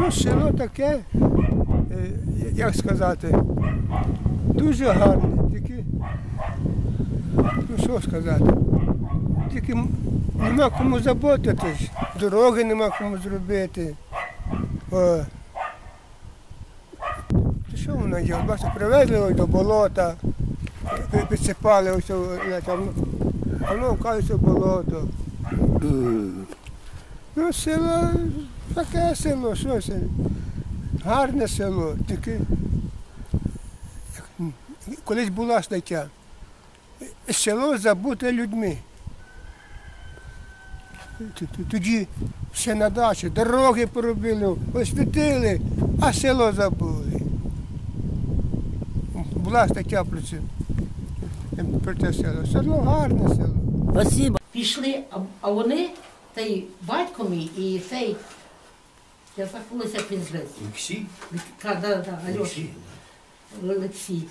Ну, село таке, е, як сказати, дуже гарне. Тільки, ну що сказати, тільки нема кому заботитись, дороги нема кому зробити. О. Що воно є? Бачите, привезли ось до болота, підсипали ось, там, а воно в болото. Ну, село таке село, що це? Гарне село, тільки м, колись була стаття. Село забуте людьми. Тоді все на дачі, дороги поробили, освітили, а село забули. Була стаття про це. Про це село. Село гарне село. Спасибо. Пішли, а, вони, той батько мій і цей, я забулася, зветься. Олексій? Да, да, да, Альоша, Олексій.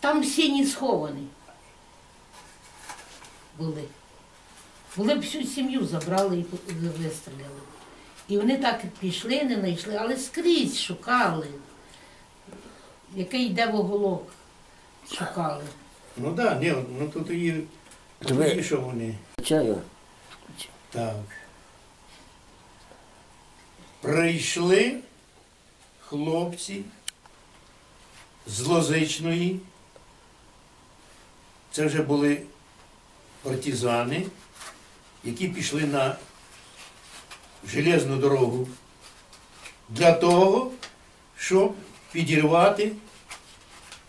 Там сіні сховані були. Були б всю сім'ю забрали і вистріляли. І вони так пішли, не знайшли, але скрізь шукали. Який йде воголок, шукали. Ну так, да, ну тут тоді, що вони. Чаю. Так. Прийшли хлопці з Лозичної. Це вже були партизани, які пішли на железну дорогу для того, щоб підірвати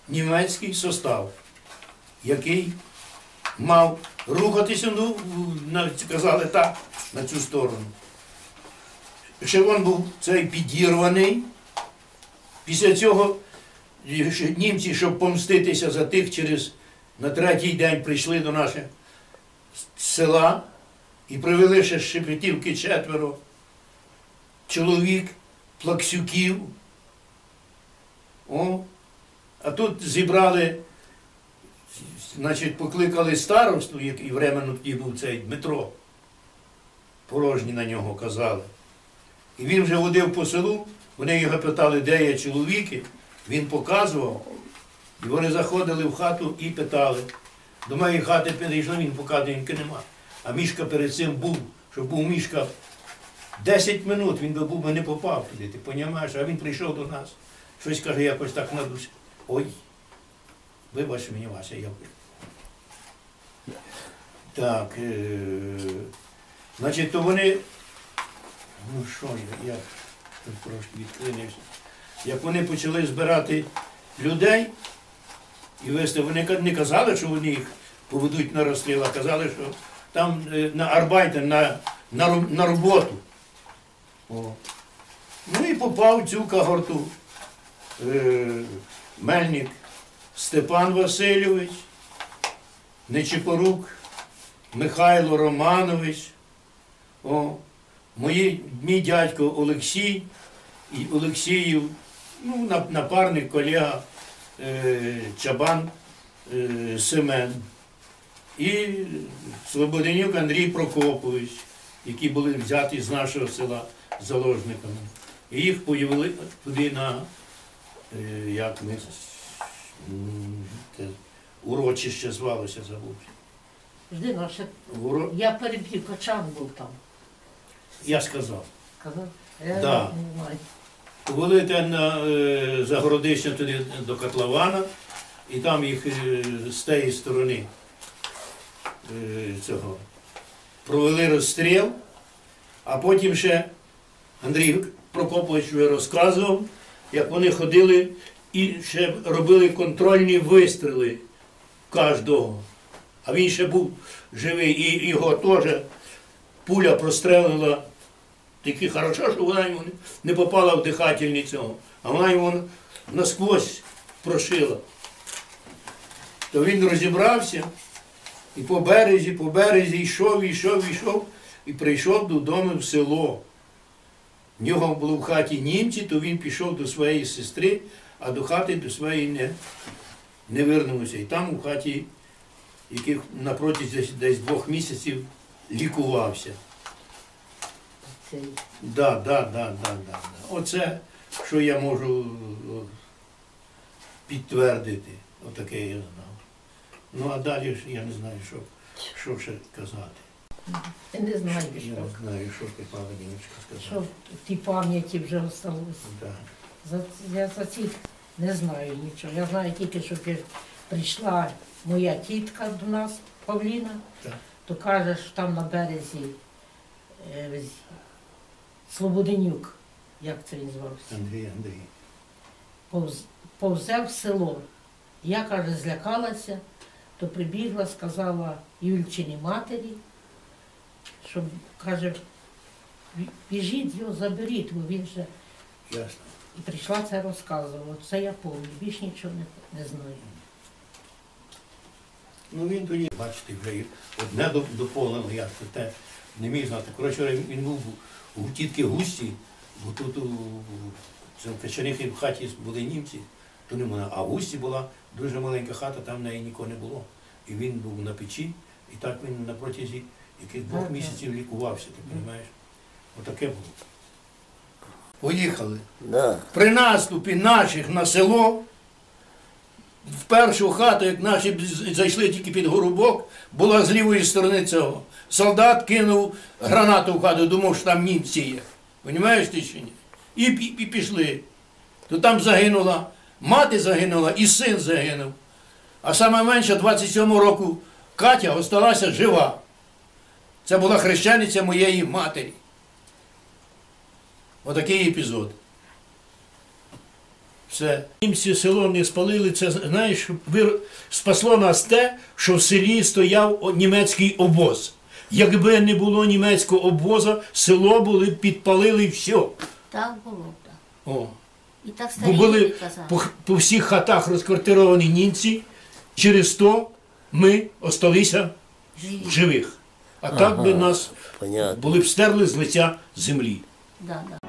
німецький состав, який мав рухатися, ну, казали так, на цю сторону. Ешелон був цей підірваний. Після цього німці, щоб помститися за тих, через на третій день прийшли до нашого села і привели ще з Шепетівки четверо чоловік, плаксюків. О, а тут зібрали Значить, покликали старосту, який временно тоді був цей Дмитро. Порожні на нього казали. І він вже водив по селу, вони його питали, де є чоловіки, він показував. І вони заходили в хату і питали. До моєї хати підійшли, він показує, інки нема. А мішка перед цим був, щоб був мішка 10 минут, він би був би не попав туди, ти понімаєш, а він прийшов до нас. Щось каже, якось так надусь. Ой, Вибач мені, Вася, я. Так. Е- значить, то вони. Ну що я, я трошки відклинився. Як вони почали збирати людей і вести, вони не казали, що вони їх поведуть на розстріл, а казали, що там е, на арбайтен, на, на, на роботу. О. Ну і попав в цю когорту е, Мельник Степан Васильович, Нечипорук Михайло Романович, о, мої, мій дядько Олексій і Олексіїв, ну, напарник, колега е, Чабан е, Семен і Слободенюк Андрій Прокопович, які були взяті з нашого села заложниками. І їх повели туди на, е, як ми те урочище звалося, забув. Жди, наше. Уро... Я переб'ю, качан був там. Я сказав. Казав. Я Да. не знаю. Повели те на е, загородище туди до котлована, і там їх е, з тієї сторони е, цього провели розстріл, а потім ще Андрій Прокопович вже розказував, як вони ходили і ще робили контрольні вистріли кожного. А він ще був живий, і його теж пуля прострелила тільки хорошо, що вона йому не- попала в дихательні цього, а вона йому насквозь прошила. То він розібрався і по березі, по березі йшов, йшов, йшов, і прийшов додому в село. В нього було в хаті німці, то він пішов до своєї сестри, а до хати до своєї не, не вернувся. І там у хаті, яких на протязі десь, десь двох місяців лікувався. цей. Да, да, да, да, да, да. Оце, що я можу підтвердити. Отаке я знав. Ну а далі ж я не знаю, що, що ще казати. Я не знаю, Я що, не знаю, що ти Павліночка що сказати. в тій пам'яті вже осталося. Да. За, я за цих не знаю нічого. Я знаю тільки, що прийшла моя тітка до нас, Павліна, Так. То каже, що там на березі е, Слободенюк, як це він звався, Андрій, Андрій. повз, повзе в село. Я, каже, злякалася, то прибігла, сказала Юльчині матері, що, каже, біжіть його, заберіть, бо він же Ясно. І прийшла це розказувала. Це я пам'ятаю, більш нічого не, не знаю. Ну він тоді, бачите, вже одне доп- доповнено, я це те не міг знати. Коротше, він був у тітки густі, бо тут у, Печерихі в хаті були німці, то не вона. А в густі була дуже маленька хата, там в неї нікого не було. І він був на печі, і так він на протязі яких двох місяців лікувався, ти розумієш? Отаке було. Поїхали. Да. При наступі наших на село, в першу хату, як наші зайшли тільки під горубок, була з лівої сторони цього. Солдат кинув гранату в хату, думав, що там німці є. Понімаєш ти чи ні? І, і, і пішли. То там загинула, мати загинула і син загинув. А саме менше 27 року Катя осталася жива. Це була хрещениця моєї матері. Отакий епізод. Все. Німці село не спалили, це знаєш, спасло нас те, що в селі стояв німецький обоз. Якби не було німецького обоза, село були б підпалили все. Так було, так. О. І так Бо були по, по всіх хатах розквартировані німці, через то ми осталися Живі. живих. А так би нас Понятно. були б стерли з лиця землі. Да, да.